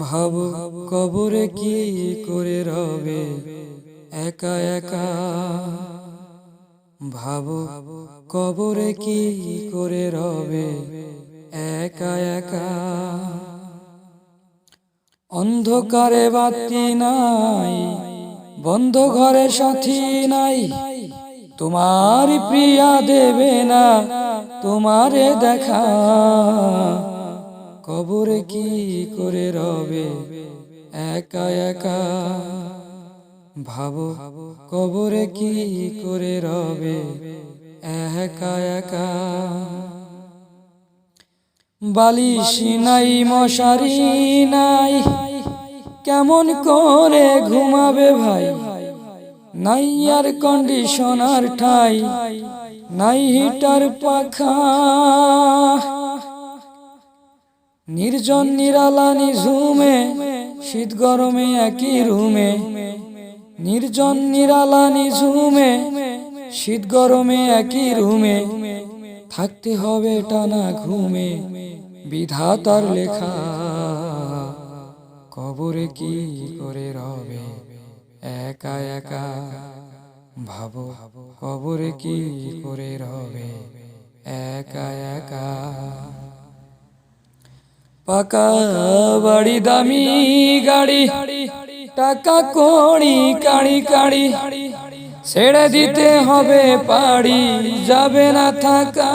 ভাব, কবরে কি করে রবে? একা একা। ভাব, কবরে কি করে রবে? একা একা। অন্ধকারে বাতি নাই, বন্ধ ঘরে সাথী নাই। তোমার প্রিয়া দেবে না, তোমারে দেখা। কবরে কি করে রবে? একা একা। ভাবো কবরে কি করে রবে? একা একা বালিশ নাই মশারি নাই। কেমন করে ঘুমাবে ভাই? নাই আর কন্ডিশনার ঠাই। নাই হিটার পাখা। নির্জন নিরালা নিঝুমে শীত গরমে একই রুমে। নির্জন নিরালা নিঝুমে শীত গরমে একই রুমে। থাকতে হবে টানা ঘুমে, বিধাতার লেখা। কবরে কি করে রবে? একা একা ভাবো, কবরে কি করে রবে? একা একা পাকা বাড়ি, দামি গাড়ি, টাকা কড়ি কাড়ি কাড়ি। ছেড়ে দিতে হবে, পাড়ি যাবে না থাকা।